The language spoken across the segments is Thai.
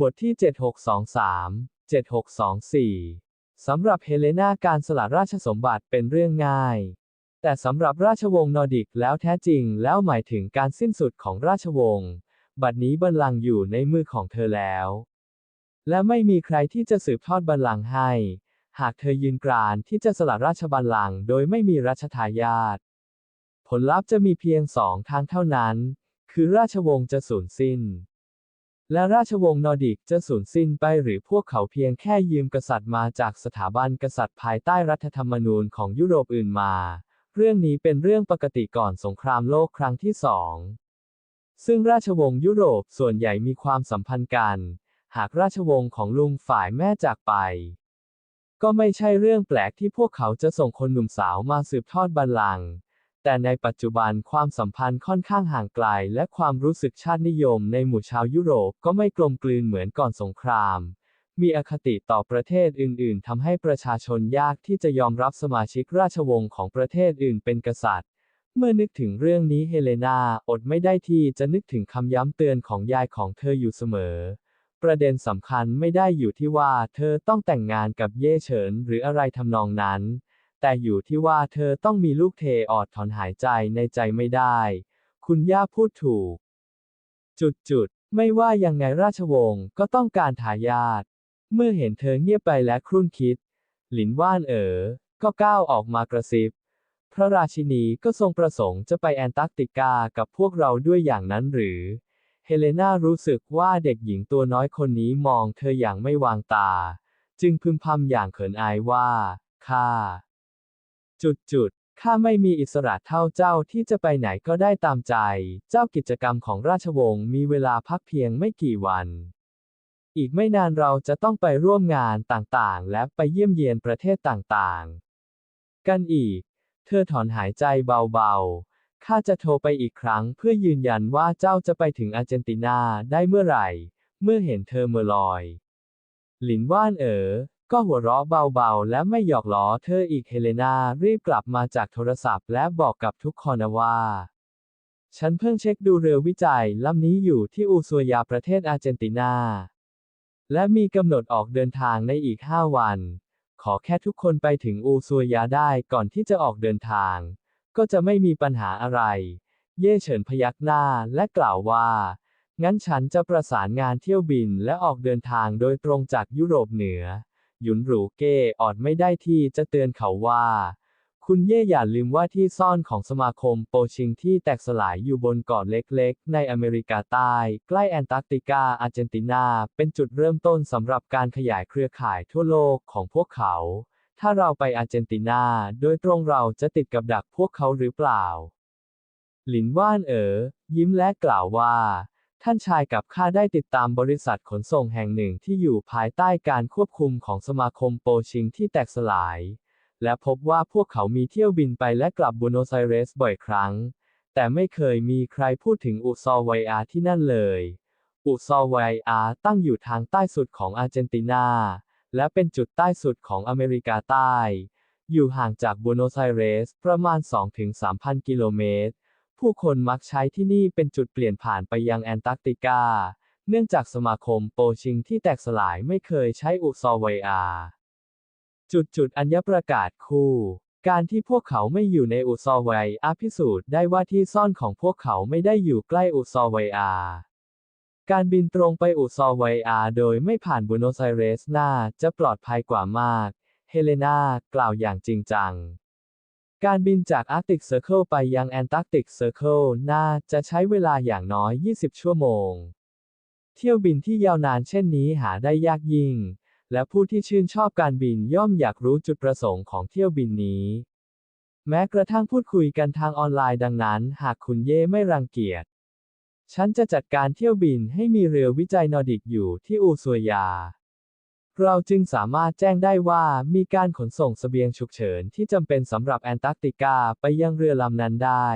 บทที่ 7623 7624 สำหรับเฮเลนาการสละราชสมบัติเป็นเรื่องง่าย แต่สำหรับราชวงศ์นอร์ดิกแล้วแท้จริงแล้วหมายถึงการสิ้นสุดของราชวงศ์ บัดนี้บัลลังก์อยู่ในมือของเธอแล้ว และไม่มีใครที่จะสืบทอดบัลลังก์ให้ หากเธอยืนกรานที่จะสละราชบัลลังก์โดยไม่มีรัชทายาท ผลลัพธ์จะมีเพียงสองทางเท่านั้น คือราชวงศ์จะสูญสิ้น และราชวงศ์นอร์ดิกจะสูญสิ้นไปหรือพวกเขาเพียงแค่ยืมกษัตริย์มาจากสถาบันกษัตริย์ภายใต้รัฐธรรมนูญของยุโรปอื่นมา เรื่องนี้เป็นเรื่องปกติก่อนสงครามโลกครั้งที่สอง ซึ่งราชวงศ์ยุโรปส่วนใหญ่มีความสัมพันธ์กัน หากราชวงศ์ของลุงฝ่ายแม่จากไป ก็ไม่ใช่เรื่องแปลกที่พวกเขาจะส่งคนหนุ่มสาวมาสืบทอดบัลลังก์ แต่ในปัจจุบันความสัมพันธ์ค่อนข้างห่างไกล และความรู้สึกชาตินิยมในหมู่ชาวยุโรปก็ไม่กลมกลืนเหมือนก่อนสงคราม มีอคติต่อประเทศอื่น ๆทำให้ประชาชนยากที่จะยอมรับสมาชิกราชวงศ์ของประเทศอื่นเป็นกษัตริย์ เมื่อนึกถึงเรื่องนี้เฮเลนาอดไม่ได้ที่จะนึกถึงคำย้ำเตือนของยายของเธออยู่เสมอประเด็นสำคัญไม่ได้อยู่ที่ว่าเธอต้องแต่งงานกับเย่เฉินหรืออะไรทำนองนั้น แต่อยู่ที่ว่าเธอต้องมีลูกเทออดถอนหายใจในใจไม่ได้ คุณย่าพูดถูก จุดจุดๆไม่ว่ายังไงราชวงศ์ก็ต้องการทายาท เมื่อเห็นเธอเงียบไปและครุ่นคิด หลินว่านเอ๋อ ก็ก้าวออกมากระซิบ พระราชินีก็ทรงประสงค์จะไปแอนตาร์กติกากับพวกเราด้วยอย่างนั้นหรือ เฮเลนารู้สึกว่าเด็กหญิงตัวน้อยคนนี้มองเธออย่างไม่วางตา จึงพึมพำอย่างเขินอายว่า ข้า จุดจุดๆข้าไม่มีอิสระเท่าเจ้าที่จะไปไหนก็ได้ตามใจ เจ้ากิจกรรมของราชวงศ์มีเวลาพักเพียงไม่กี่วัน อีกไม่นานเราจะต้องไปร่วมงานต่างๆ และไปเยี่ยมเยียนประเทศต่างๆ กันอีก เธอถอนหายใจเบาๆ ข้าจะโทรไปอีกครั้งเพื่อยืนยันว่าเจ้าจะไปถึงอาร์เจนตินาได้เมื่อไหร่ เมื่อเห็นเธอเมื่อลอย หลินว่านเอ๋อ ก็หัวเราะเบาๆ และไม่หยอกล้อเธออีกเฮเลนารีบกลับมาจากโทรศัพท์และบอกกับทุกคนว่า ฉันเพิ่งเช็คดูเรือวิจัยลำนี้อยู่ที่อูซัวยาประเทศอาร์เจนตินา และมีกำหนดออกเดินทางในอีก 5 วัน ขอแค่ทุกคนไปถึงอูซัวยาได้ก่อนที่จะออกเดินทาง ก็จะไม่มีปัญหาอะไร เย่เฉินพยักหน้าและกล่าวว่างั้นฉันจะประสานงานเที่ยวบินและออกเดินทางโดยตรงจากยุโรปเหนือ หยุนหรูเก้ออดไม่ได้ที่จะเตือนเขาว่า คุณเย่อย่าลืมว่าที่ซ่อนของสมาคมโปชิงที่แตกสลายอยู่บนเกาะเล็กๆ ในอเมริกาใต้ ใกล้แอนตาร์กติกาอาร์เจนตินา เป็นจุดเริ่มต้นสำหรับการขยายเครือข่ายทั่วโลกของพวกเขา ถ้าเราไปอาร์เจนตินา โดยตรงเราจะติดกับดักพวกเขาหรือเปล่า หลินว่านเอ๋อยิ้มและกล่าวว่า ท่านชายกับข้าได้ติดตามบริษัทขนส่งแห่งหนึ่งที่อยู่ภายใต้การควบคุมของสมาคมโปชิงที่แตกสลาย และพบว่าพวกเขามีเที่ยวบินไปและกลับบูโนไอเรสบ่อยครั้ง แต่ไม่เคยมีใครพูดถึงอุซอไวอาที่นั่นเลย อุซอไวอาตั้งอยู่ทางใต้สุดของอาร์เจนตินา และเป็นจุดใต้สุดของอเมริกาใต้ อยู่ห่างจากบูโนไอเรสประมาณ 2-3,000 กิโลเมตร ผู้คนมักใช้ที่นี่เป็นจุดเปลี่ยนผ่านไปยังแอนตาร์กติกา เนื่องจากสมาคมโปชิงที่แตกสลายไม่เคยใช้อุซอไวอาจุดจุดอัญญประกาศคู่ การที่พวกเขาไม่อยู่ในอุซอไวอาพิสูจน์ได้ว่าที่ซ่อนของพวกเขาไม่ได้อยู่ใกล้อุซอไวอาการบินตรงไปอุซอไวอาโดยไม่ผ่านบูโนไอเรสน่าจะปลอดภัยกว่ามาก เฮเลนากล่าวอย่างจริงจัง การบินจากอาร์กติกเซอร์เคิลไปยังแอนตาร์กติกเซอร์เคิลน่าจะใช้เวลาอย่างน้อย 20 ชั่วโมง เที่ยวบินที่ยาวนานเช่นนี้หาได้ยากยิ่ง และผู้ที่ชื่นชอบการบินย่อมอยากรู้จุดประสงค์ของเที่ยวบินนี้ แม้กระทั่งพูดคุยกันทางออนไลน์ดังนั้น หากคุณเย่ไม่รังเกียจ ฉันจะจัดการเที่ยวบินให้มีเรือวิจัยนอร์ดิกอยู่ที่อูซัวยา เราจึงสามารถแจ้งได้ว่ามีการขนส่งสเสบียงฉุกเฉินที่จำเป็นสำหรับแอนตาร์กติกาไปยังเรือลำนั้นได้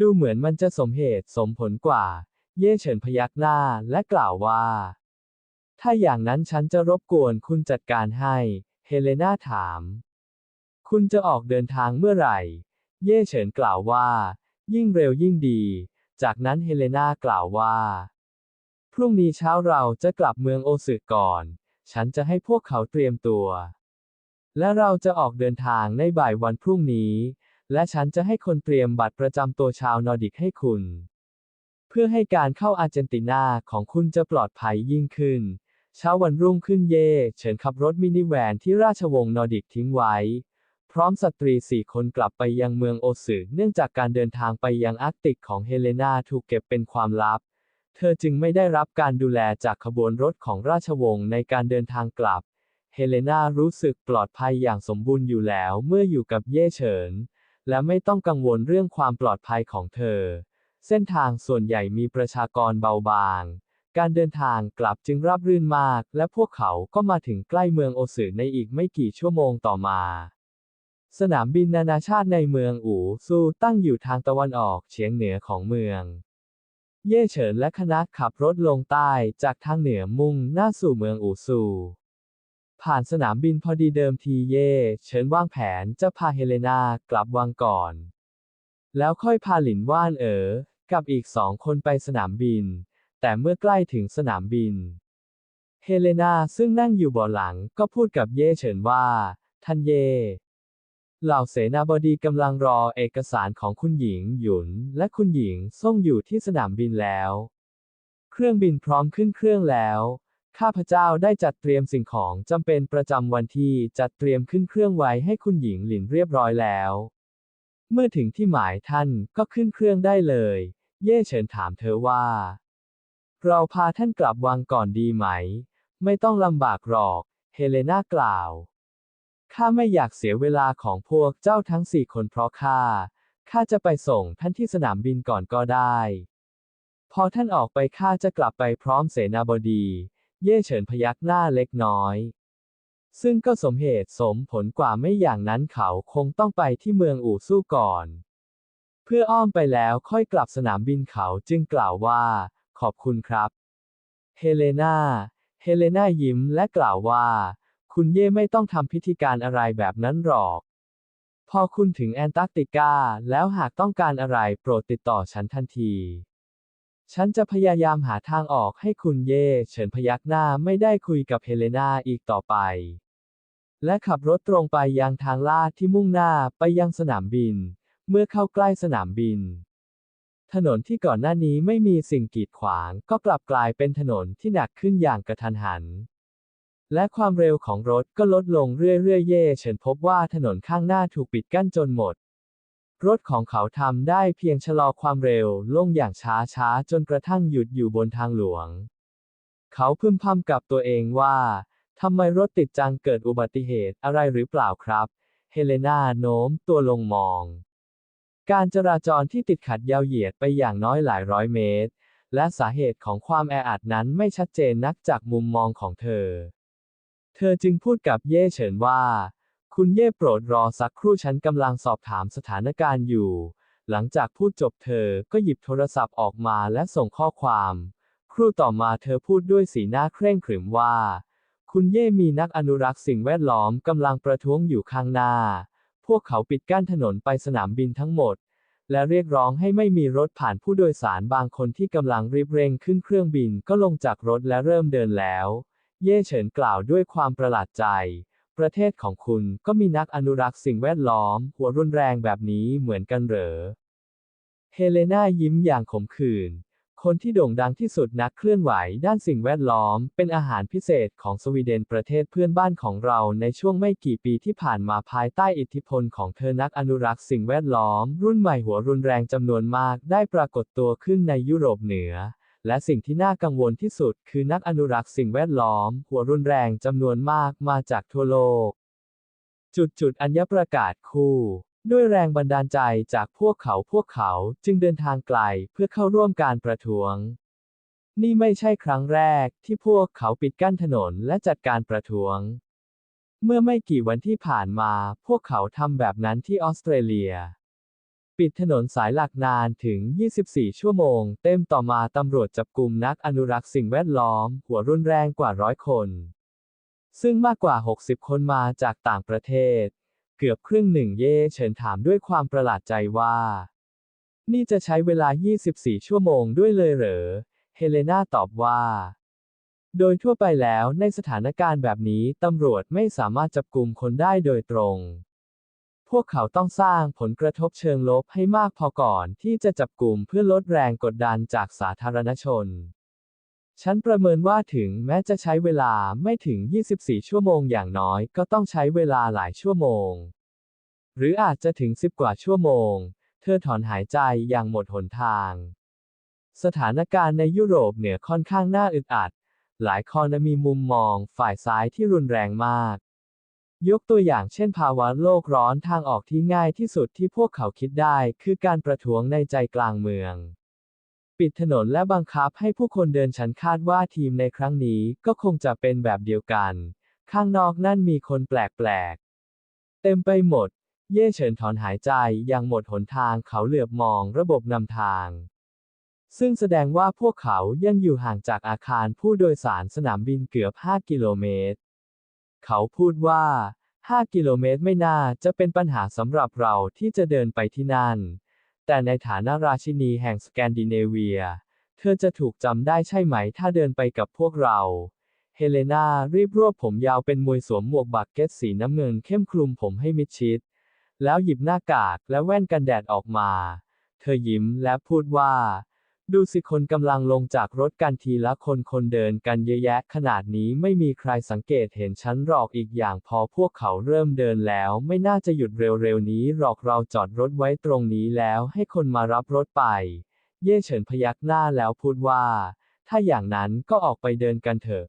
ดูเหมือนมันจะสมเหตุสมผลกว่า เย่เฉินพยักหน้าและกล่าวว่า ถ้าอย่างนั้นฉันจะรบกวนคุณจัดการให้ เฮเลนาถาม คุณจะออกเดินทางเมื่อไหร่ เย่เฉินกล่าวว่า ยิ่งเร็วยิ่งดี จากนั้นเฮเลนากล่าวว่า พรุ่งนี้เช้าเราจะกลับเมืองโอสึก่อน ฉันจะให้พวกเขาเตรียมตัว และเราจะออกเดินทางในบ่ายวันพรุ่งนี้ และฉันจะให้คนเตรียมบัตรประจำตัวชาวนอร์ดิกให้คุณ เพื่อให้การเข้าอาร์เจนตินาของคุณจะปลอดภัยยิ่งขึ้น เช้าวันรุ่งขึ้นเย่เฉินขับรถมินิแวนที่ราชวงศ์นอร์ดิกทิ้งไว้ พร้อมสตรีสี่คนกลับไปยังเมืองโอสึเนื่องจากการเดินทางไปยังอาร์กติกของเฮเลนาถูกเก็บเป็นความลับ เธอจึงไม่ได้รับการดูแลจากขบวนรถของราชวงศ์ในการเดินทางกลับ เฮเลนารู้สึกปลอดภัยอย่างสมบูรณ์อยู่แล้วเมื่ออยู่กับเย่เฉิน และไม่ต้องกังวลเรื่องความปลอดภัยของเธอ เส้นทางส่วนใหญ่มีประชากรเบาบาง การเดินทางกลับจึงราบรื่นมาก และพวกเขาก็มาถึงใกล้เมืองโอสึในอีกไม่กี่ชั่วโมงต่อมาสนามบินนานาชาติในเมืองอู่ซูตั้งอยู่ทางตะวันออกเฉียงเหนือของเมือง เย่เฉินและคณะขับรถลงใต้จากทางเหนือมุ่งหน้าสู่เมืองอู่ซูผ่านสนามบินพอดีเดิมทีเย่เฉินวางแผนจะพาเฮเลนากลับวังก่อน แล้วค่อยพาหลินว่านเอ๋อกับอีกสองคนไปสนามบิน แต่เมื่อใกล้ถึงสนามบิน เฮเลนาซึ่งนั่งอยู่เบาะหลังก็พูดกับเย่เฉินว่า ท่านเย่ เหล่าเสนาบดีกำลังรอเอกสารของคุณหญิงหยุน และคุณหญิงส่งอยู่ที่สนามบินแล้ว เครื่องบินพร้อมขึ้นเครื่องแล้ว ข้าพเจ้าได้จัดเตรียมสิ่งของจำเป็นประจำวันที่จัดเตรียมขึ้นเครื่องไว้ให้คุณหญิงหลินเรียบร้อยแล้ว เมื่อถึงที่หมายท่านก็ขึ้นเครื่องได้เลย เย่เฉินถามเธอว่า เราพาท่านกลับวังก่อนดีไหม ไม่ต้องลำบากหรอก เฮเลนากล่าว ข้าไม่อยากเสียเวลาของพวกเจ้าทั้งสี่คนเพราะข้า ข้าจะไปส่งท่านที่สนามบินก่อนก็ได้ พอท่านออกไปข้าจะกลับไปพร้อมเสนาบดี เย่เฉินพยักหน้าเล็กน้อย ซึ่งก็สมเหตุสมผลกว่าไม่อย่างนั้นเขาคงต้องไปที่เมืองอู่สู้ก่อน เพื่ออ้อมไปแล้วค่อยกลับสนามบินเขาจึงกล่าวว่า ขอบคุณครับ เฮเลนา เฮเลนายิ้มและกล่าวว่า คุณเย่ไม่ต้องทำพิธีการอะไรแบบนั้นหรอก พอคุณถึงแอนตาร์กติกา แล้วหากต้องการอะไรโปรดติดต่อฉันทันที ฉันจะพยายามหาทางออกให้คุณเย่เฉินพยักหน้าไม่ได้คุยกับเฮเลนาอีกต่อไป และขับรถตรงไปยังทางลาดที่มุ่งหน้าไปยังสนามบิน เมื่อเข้าใกล้สนามบินถนนที่ก่อนหน้านี้ไม่มีสิ่งกีดขวาง ก็กลับกลายเป็นถนนที่หนักขึ้นอย่างกระทันหัน และความเร็วของรถก็ลดลงเรื่อยๆเย่เฉินพบว่าถนนข้างหน้าถูกปิดกั้นจนหมด รถของเขาทำได้เพียงชะลอความเร็วลงอย่างช้าๆ จนกระทั่งหยุดอยู่บนทางหลวง เขาพึมพำกับตัวเองว่าทำไมรถติดจังเกิดอุบัติเหตุอะไรหรือเปล่าครับ เฮเลนาโน้มตัวลงมอง การจราจรที่ติดขัดยาวเหยียดไปอย่างน้อยหลายร้อยเมตร และสาเหตุของความแออัดนั้นไม่ชัดเจนนักจากมุมมองของเธอ เธอจึงพูดกับเย่เฉินว่า คุณเย่โปรดรอสักครู่ฉันกำลังสอบถามสถานการณ์อยู่ หลังจากพูดจบเธอก็หยิบโทรศัพท์ออกมาและส่งข้อความ ครู่ต่อมาเธอพูดด้วยสีหน้าเคร่งขรึมว่า คุณเย่มีนักอนุรักษ์สิ่งแวดล้อมกำลังประท้วงอยู่ข้างหน้า พวกเขาปิดกั้นถนนไปสนามบินทั้งหมด และเรียกร้องให้ไม่มีรถผ่านผู้โดยสารบางคนที่กำลังรีบเร่งขึ้นเครื่องบินก็ลงจากรถและเริ่มเดินแล้ว เย่เฉินกล่าวด้วยความประหลาดใจ ประเทศของคุณก็มีนักอนุรักษ์สิ่งแวดล้อม หัวรุนแรงแบบนี้เหมือนกันเหรอ เฮเลนายิ้มอย่างขมขื่น คนที่โด่งดังที่สุดนักเคลื่อนไหวด้านสิ่งแวดล้อม เป็นอาหารพิเศษของสวีเดนประเทศเพื่อนบ้านของเราในช่วงไม่กี่ปีที่ผ่านมาภายใต้อิทธิพลของเธอนักอนุรักษ์สิ่งแวดล้อม รุ่นใหม่หัวรุนแรงจำนวนมากได้ปรากฏตัวขึ้นในยุโรปเหนือ และสิ่งที่น่ากังวลที่สุดคือนักอนุรักษ์สิ่งแวดล้อม หัวรุนแรงจำนวนมากมาจากทั่วโลก จุดจุดอัญญประกาศคู่ ด้วยแรงบันดาลใจจากพวกเขาพวกเขาจึงเดินทางไกลเพื่อเข้าร่วมการประท้วง นี่ไม่ใช่ครั้งแรกที่พวกเขาปิดกั้นถนนและจัดการประท้วง เมื่อไม่กี่วันที่ผ่านมา พวกเขาทำแบบนั้นที่ออสเตรเลีย ปิดถนนสายหลักนานถึง 24 ชั่วโมง เต็มต่อมาตำรวจจับกลุ่มนักอนุรักษ์สิ่งแวดล้อม หัวรุนแรงกว่าร้อยคน ซึ่งมากกว่า 60 คนมาจากต่างประเทศ เกือบครึ่งหนึ่งเย่เฉินถามด้วยความประหลาดใจว่า นี่จะใช้เวลา 24 ชั่วโมงด้วยเลยเหรอ เฮเลนาตอบว่า โดยทั่วไปแล้วในสถานการณ์แบบนี้ตำรวจไม่สามารถจับกลุ่มคนได้โดยตรง วกเขาต้องสร้างผลกระทบเชิงลบให้มากพอก่อนที่จะจับกลุ่มเพื่อลดแรงกดดันจากสาธารณชน ฉันประเมินว่าถึงแม้จะใช้เวลาไม่ถึง 24 ชั่วโมงอย่างน้อยก็ต้องใช้เวลาหลายชั่วโมง หรืออาจจะถึง 10 กว่าชั่วโมง เธอถอนหายใจอย่างหมดหนทาง สถานการณ์ในยุโรปเหนือค่อนข้างน่าอึดอัด หลายคนมีมุมมองฝ่ายซ้ายที่รุนแรงมาก ยกตัวอย่างเช่นภาวะโลกร้อนทางออกที่ง่ายที่สุดที่พวกเขาคิดได้ คือการประท้วงในใจกลางเมือง ปิดถนนและบังคับให้ผู้คนเดินฉันคาดว่าทีมในครั้งนี้ก็คงจะเป็นแบบเดียวกัน ข้างนอกนั่นมีคนแปลกๆ เต็มไปหมด เย่เฉินถอนหายใจอย่างหมดหนทางเขาเหลือบมองระบบนำทาง ซึ่งแสดงว่าพวกเขายังอยู่ห่างจากอาคารผู้โดยสารสนามบินเกือบ 5 กิโลเมตร เขาพูดว่า 5 กิโลเมตรไม่น่าจะเป็นปัญหาสำหรับเราที่จะเดินไปที่นั่น แต่ในฐานะราชินีแห่งสแกนดิเนเวีย เธอจะถูกจำได้ใช่ไหมถ้าเดินไปกับพวกเรา เฮเลนารีบรวบผมยาวเป็นมวยสวมหมวกบักเก็ตสีน้ำเงินเข้มคลุมผมให้มิดชิด แล้วหยิบหน้ากากและแว่นกันแดดออกมา เธอยิ้มและพูดว่า ดูสิคนกำลังลงจากรถกันทีละคนคนเดินกันเยอะแยะขนาดนี้ไม่มีใครสังเกตเห็นฉันหรอกอีกอย่างพอพวกเขาเริ่มเดินแล้ว ไม่น่าจะหยุดเร็วๆนี้หรอกเราจอดรถไว้ตรงนี้แล้วให้คนมารับรถไป เย่เฉินพยักหน้าแล้วพูดว่า ถ้าอย่างนั้นก็ออกไปเดินกันเถอะ